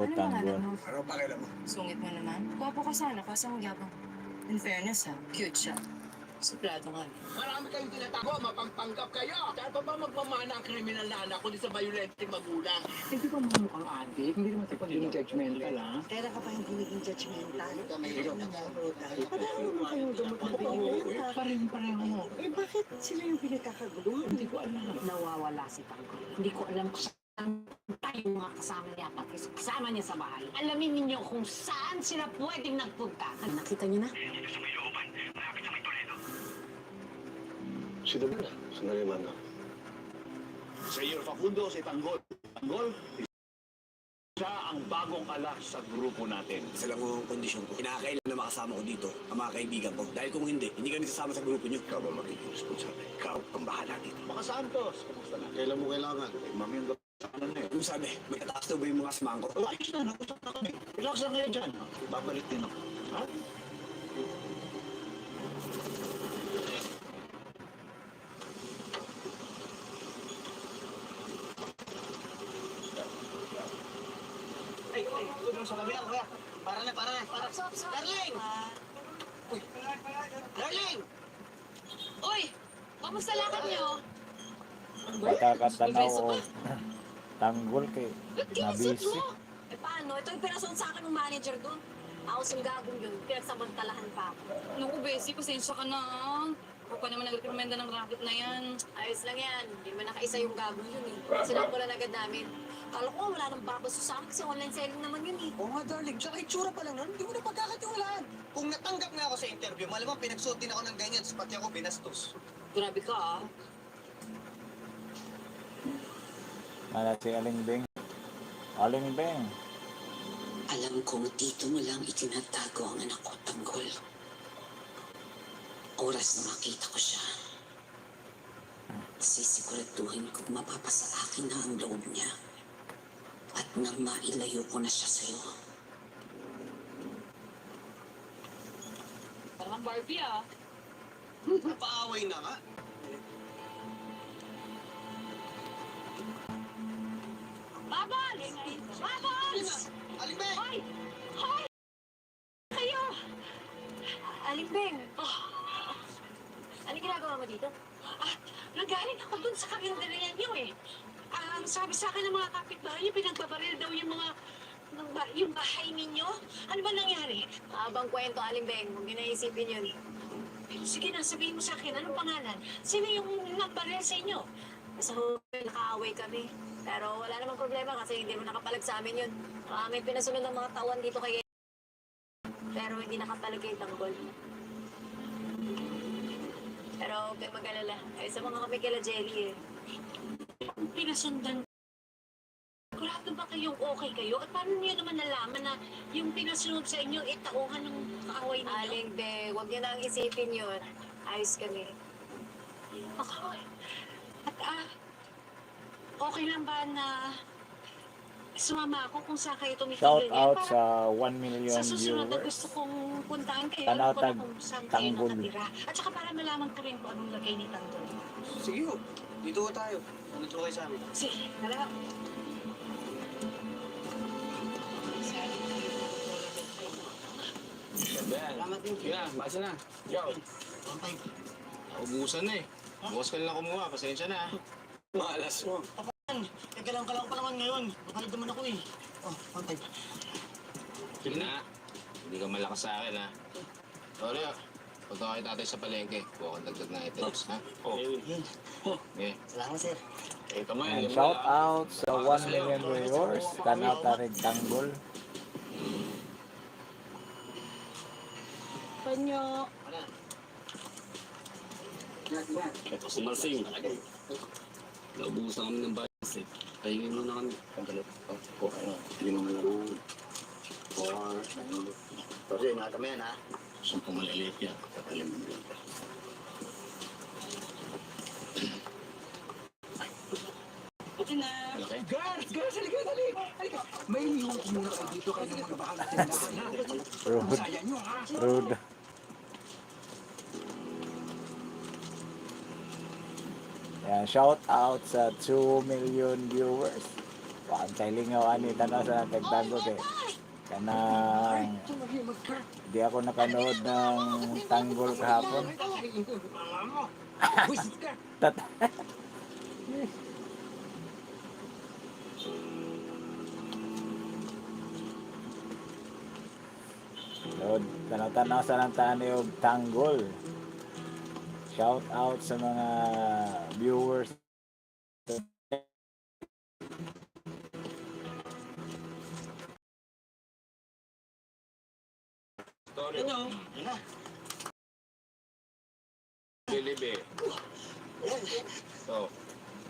Ano pangalan mo? Ano pakialam mo? Sungit mo naman. Gwapo ka sana, kaso ang yabang. In fairness ha, cute siya. Suplado nga. Marami kayong tinatago, mapangpanggap kayo. Saan pa ba magmamana ang kriminal na anak kundi sa violenteng magulang? Hindi ba mo mukhang adik? Hindi naman tayo pagiging judgmental, ha? Kaya ka pa hindi naging judgmental. Ikaw na Paano mo kayong gamot ng binigay? Pareho-pareho mo. Eh bakit sila yung pinagkakagulo? Hindi ko alam. nawawala si Tanggol. Hindi ko alam kung tayo mga kasama niya pati kasama niya sa bahay. Alamin ninyo kung saan sila pwedeng nagpunta. Nakita niyo na? Si David, sandali man na. Senyor Facundo, si Tanggol. Tanggol, siya ang bagong ala sa grupo natin. Isa lang ang kondisyon ko. Kinakailan na makasama ko dito ang mga kaibigan ko. Dahil kung hindi, hindi ka nasasama sa grupo niyo. Ikaw ba magiging responsable? Ikaw ang bahala dito. Mga Santos, kumusta na? Kailan mo kailangan? Eh, mami yung ano na eh. Yung sabi, may kataas daw ba yung mga asmang ko? Oh, ayos na, nakusap na kami. Relax lang kayo dyan. Babalik din ako. Ha? Ay, ay, tulong sa kabila, kuya. Para na, para na, para. Darling! Uy, darling! Uy! Kamusta lakad niyo? Pagkakatanaw o tanggol kay Ba't nabisi. mo? Eh paano? Ito yung pinasuot sa akin ng manager doon. Ako yung gagong yun. Pinagsamantalahan pa ako. Naku, Bessie, pasensya ka na ah. Ako pa naman nagrekomenda ng racket na yan. Ayos lang yan. Hindi man nakaisa yung gagong yun eh. Sinapulan agad namin. Kala ko wala nang babaso sa akin kasi online selling naman yun eh. Oo nga, darling. Tsaka itsura pa lang nun, hindi mo na pagkakatiwalaan. Kung natanggap nga ako sa interview, malamang pinagsuot din ako ng ganyan, tapos pati ako binastos. Grabe ka ah. Nala si Aling Beng. Aling Beng. Alam kong dito mo lang itinatago ang anak ko, Tanggol. Oras na makita ko siya. Sisiguraduhin ko mapapasa akin na ang loob niya. At nang mailayo ko na siya sa'yo. Parang Barbie ah. Napaaway na nga. Babals! Babals! Aling Beng! Hoy! Hoy! Kayo! Aling Beng! Oh. Anong ginagawa mo dito? Ah, nagaling ako dun sa karinderya niyo eh. Ah, ang sabi sa akin ng mga kapitbahay niyo, pinagbabaril daw yung mga ng ba- yung bahay ninyo. Ano ba nangyari? Habang kwento, Aling Beng. Huwag niyo naisipin yun. Sige na, sabihin mo sa akin, anong pangalan? Sino yung nagbaril sa inyo? Sa huli, nakaaway kami. Pero wala namang problema kasi hindi mo nakapalag sa amin yun. Ah, may pinasunod ng mga tawan dito kay Pero hindi nakapalag kay Tanggol. Pero huwag kayong mag-alala. Ay, sa mga kami kila Jelly eh. Pinasundan Sigurado ba kayong okay kayo? At paano niyo naman nalaman na yung pinasunod sa inyo, eh, tauhan ng kaaway ninyo? Aling, be, huwag niyo nang isipin yun. Ayos kami. Okay. At ah, okay lang ba na sumama ako kung saan kayo tumitigil Shout niyan? out Para sa 1 million sa susunod na viewers. gusto kong puntahan kayo, Tanaw alam ko na tag- kung saan kayo tanggol. nakatira. At saka para malaman ko rin kung anong lagay ni Tanggol. Sige ho, dito ho tayo. Nandito kayo sa amin. Sige, tara. Salamat din. yun na, basa na. Yo. Ubusan na eh. Bukas ka lang kumuha, pasensya na. Malas mo. Teka lang ka lang pa naman ngayon. Makalag naman ako eh. Oh, pantay. Sige na. Hindi ka malakas sa akin ha. Sorry ah. Punta kayo tatay sa palengke. Buka kang dagdag na items ha. Oh. Okay. Salamat, sir. Eh, kamay. And shout out sa 1 million viewers. Tanaw tarig tanggol. Panyo. Ito si Marsing. Naubusan kami ng bias eh. Pahingin mo na kami. O ano, hindi mo na lang. Ano. Sorry, ingatan mo yan ha. Sumpong maliliit yan. Alam mo na. Malaki. Guards! Guards! Halika, halika! Halika! May iniwan ko muna kayo dito kayo ng mga na ha. Rude. Rude. Yan, shout out sa 2 million viewers. Wag kay lingaw ani tanaw sa tagtanggol kay kanang di ako nakanood ng tanggol kahapon. Tat Lord, tanaw-tanaw sa lang tani og tanggol. Shout out sa mga viewers. Ano? Yan na. Bilibe. So,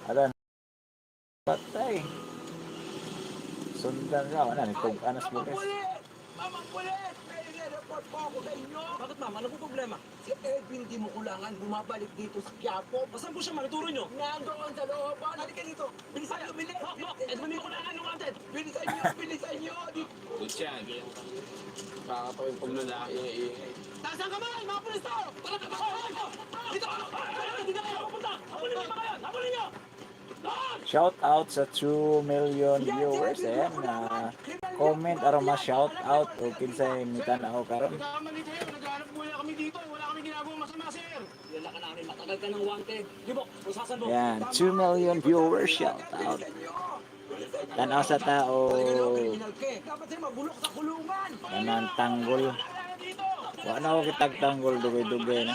Adan. Patay. Sundan ka. Ano, nitog anas mo guys. Mamang pulis! May report po ako sa inyo! Bakit ma'am? Ano po problema? Si Edwin di mo kulangan bumabalik dito sa Quiapo. Saan po siya makituro nyo? Nandoon sa looban. Halika dito. Bilisan nyo, bilis. Hok, hok! Edwin, hindi ko kailangan yung wanted! Bilisan nyo, bilisan nyo. Dito. good yan. Kakatawin pag lalaki ang iingay. Taas ang kamay! Mga pulis to! Tara ka? Dito! Hindi na kayo pupunta! Habulin niyo mga yan! Habulin niyo! Shout out sa 2 million viewers and uh, comment aron ma shout out o kinsay mitan ako karon. Yan, 2 million viewers shout out. Tanaw sa tao eh. Kanang tanggol. Wa na ako kitag tanggol dugay-dugay na.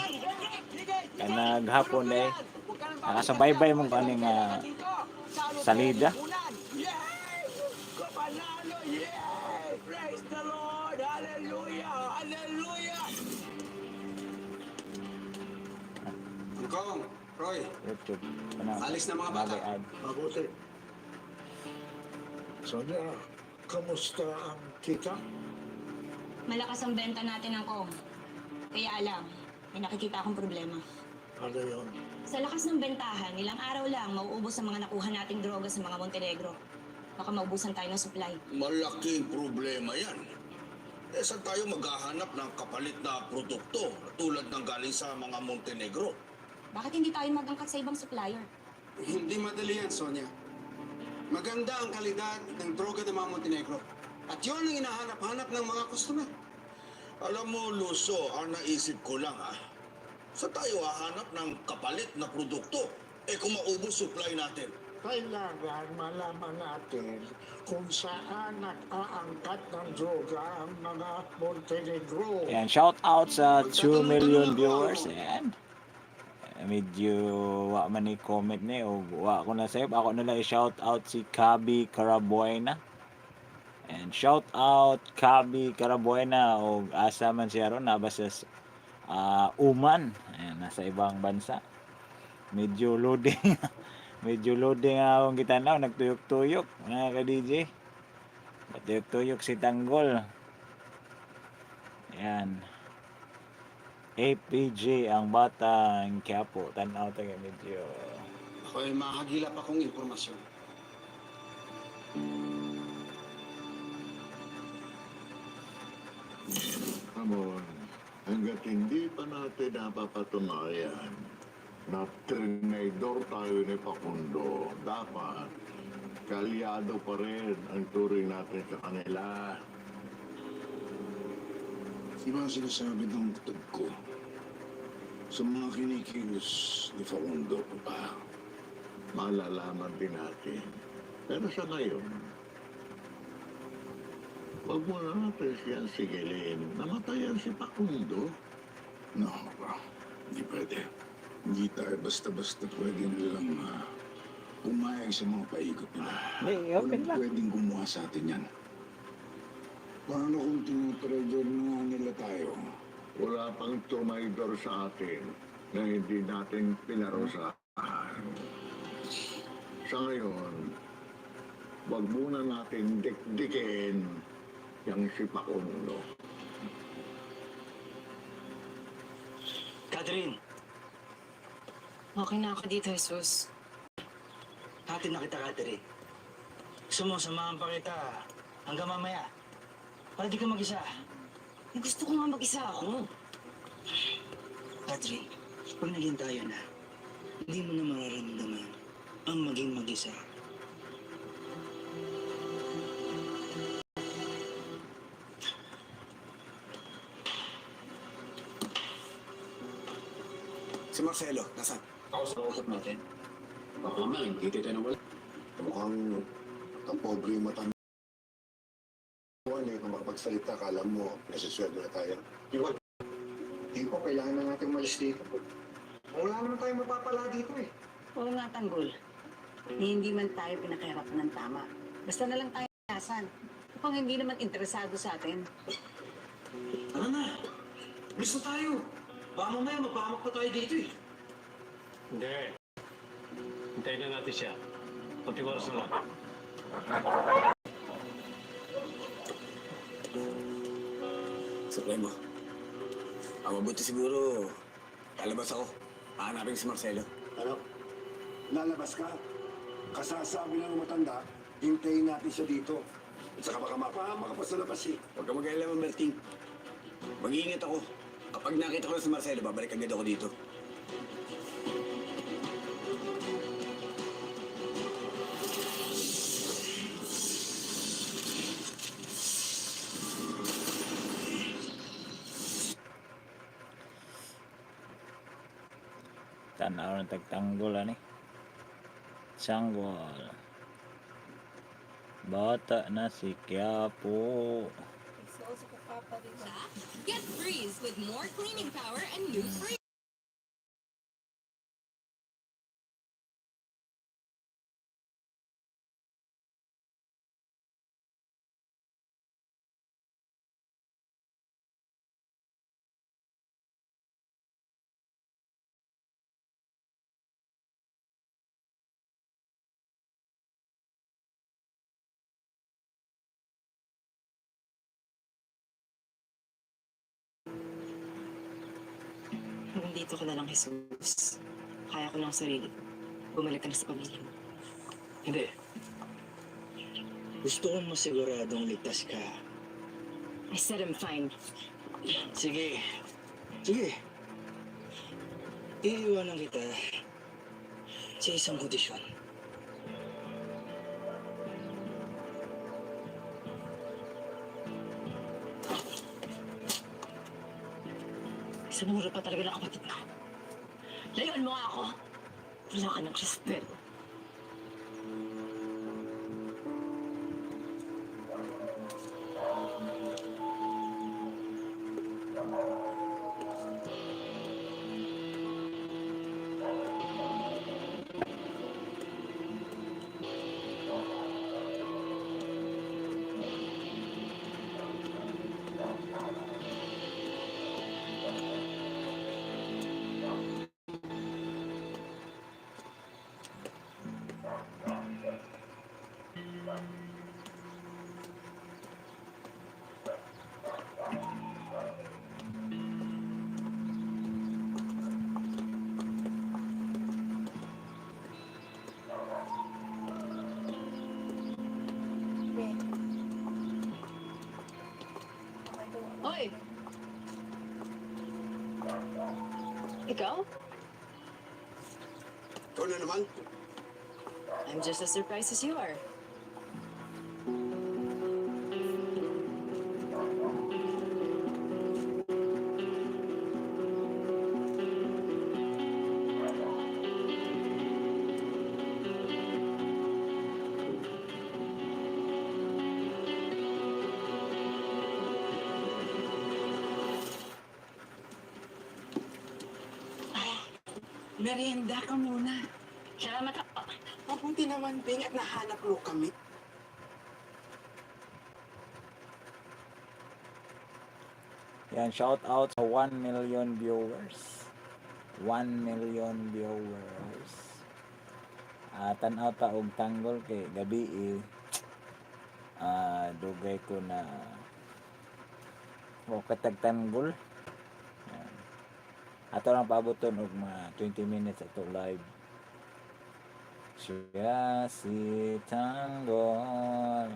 Kanag eh. Nakasabay-bay mong kaning uh, salida. Yay! Kapanalo! Yay! Praise the Lord! Hallelujah! Hallelujah! Kong, Roy, YouTube. Ano, alis na mga bata. Mabuti. Sonia, kamusta ang kita? Malakas ang benta natin ng kong. Kaya alam, may nakikita akong problema. Ano yun? Sa lakas ng bentahan, ilang araw lang mauubos ang mga nakuha nating droga sa mga Montenegro. Baka maubusan tayo ng supply. Malaking problema yan. Eh, saan tayo maghahanap ng kapalit na produkto tulad ng galing sa mga Montenegro? Bakit hindi tayo magangkat sa ibang supplier? Hindi madali yan, Sonia. Maganda ang kalidad ng droga ng mga Montenegro. At yun ang hinahanap-hanap ng mga customer. Alam mo, Luso, ang naisip ko lang ha. Sa tayo hahanap ng kapalit na produkto? Eh kung maubos supply natin. Kailangan malaman natin kung saan nag-aangkat ng droga ang mga Montenegro. Yan, shout out sa 2 million viewers. Yan. Eh, Medyo wa man ni comment ni o wa ko na save. Ako na lang i-shout out si Kabi Carabuena. And shout out Kabi Carabuena o asa man siya ron naba sa ah, Uman. Ayan, nasa ibang bansa. Medyo loading. Medyo loading akong gitanaw. Nagtuyok-tuyok mga ka-DJ. Nagtuyok-tuyok si Tanggol. Ayan. APJ ang bata ang Quiapo. Tanaw tayo medyo Ako ay makagilap akong impormasyon. Ramon, hanggat hindi pa natin napapatunayan na trinidor tayo ni Pakundo, dapat kalyado pa rin ang turing natin sa kanila. Di ba ang sinasabi ng ko? Sa mga kinikilos ni Facundo pa Malalaman din natin. Pero sa ngayon, Huwag mo na natin siyang sigilin. Namatayan si Pakundo. No, bro. Hindi pwede. Hindi tayo basta-basta pwede nilang uh, pumayag sa mga paikot nila. Hey, okay Walang lang. pwedeng gumawa sa atin yan. Paano kung tinutrigger na nga nila tayo? Wala pang tumaydor sa atin na hindi natin pinarusahan. Sa ngayon, wag muna natin dikdikin yung si Pakundo. Catherine, Okay na ako dito, Jesus. hatid na kita, Catherine. Gusto mo, samahan pa kita hanggang mamaya. Para di ka mag-isa. Eh, Gusto ko nga mag-isa ako. Catherine, pag naging tayo na, hindi mo na mararamdaman ang maging mag-isa. Marcelo, nasaan? Kausap natin. Baka mamaya, hindi tayo na wala. Mukhang ang pobre yung mata mo. eh, kung makapagsalita, kala mo, nasisweldo na tayo. Iwan. Hindi ko, kailangan na natin umalis dito. Wala naman tayong mapapala dito eh. Oo nga, Tanggol. Hindi man tayo pinakahirapan ng tama. Basta na lang tayo nasan. Kung hindi naman interesado sa atin. Ano na? Na tayo. Baka mamaya mapahamak pa tayo dito eh. Hindi. Hintayin na natin siya. Pati oras na lang. Sablay mo. Ang mabuti siguro, lalabas ako. Hahanapin si Marcelo. Ano? Lalabas ka? Kasasabi ng matanda, hintayin natin siya dito. At saka baka mapahama ka pa sa labas eh. Huwag ka mag-alala, Martin. Mag-iingat ako. Kapag nakita ko na si Marcelo, babalik agad ako dito. Tanaw ng tagtanggol ani. Sanggol. Bata na si Quiapo. Get Breeze with more cleaning power and new free. Nandito ka na lang, Jesus. Kaya ko lang sarili. Bumalik ka na sa pamilya mo. Hindi. Gusto kong masiguradong ligtas ka. I said I'm fine. Sige. Sige. Iiwanan kita sa isang kondisyon. Sinura pa talaga ng kapatid ko. Layuan mo nga ako. Wala ka ng respeto. Ikaw? Ikaw na naman. I'm just as surprised as you are. Merienda ka muna. Salamat ako. Mabuti naman, Bing, at nahanap mo kami. Yan, shout out sa 1 million viewers. 1 million viewers. Ah, tanaw ta og tanggol kay gabi eh. Ah, dugay ko na o katag tanggol. Ato lang paaboton og mga 20 minutes ato live. Siya si Tanggol.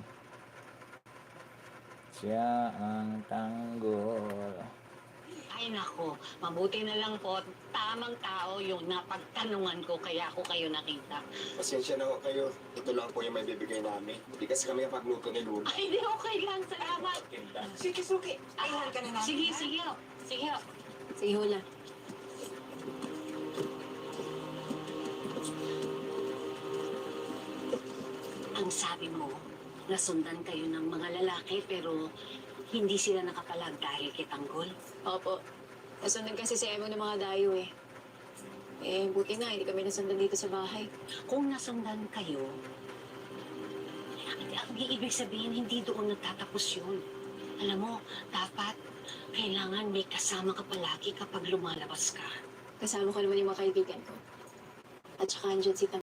Siya ang tanggol. Ay nako, mabuti na lang po. Tamang tao yung napagtanungan ko kaya ako kayo nakita. Pasensya na ho kayo. Ito lang po yung may bibigay namin. Hindi kasi kami ang pagluto ni Luna. Ay, di okay lang. Salamat. Sige, suki. Ayhan ka na namin. Sige, sige. Sige. Sige, hula. Ang sabi mo, nasundan kayo ng mga lalaki pero hindi sila nakapalag dahil kay Tanggol. Opo. Nasundan kasi si Emo ng mga dayo eh. Eh, buti na, hindi kami nasundan dito sa bahay. Kung nasundan kayo, ang ibig sabihin, hindi doon nagtatapos yun. Alam mo, dapat kailangan may kasama ka palagi kapag lumalabas ka. Kasama ko naman yung mga kaibigan ko. At saka andyan si Tang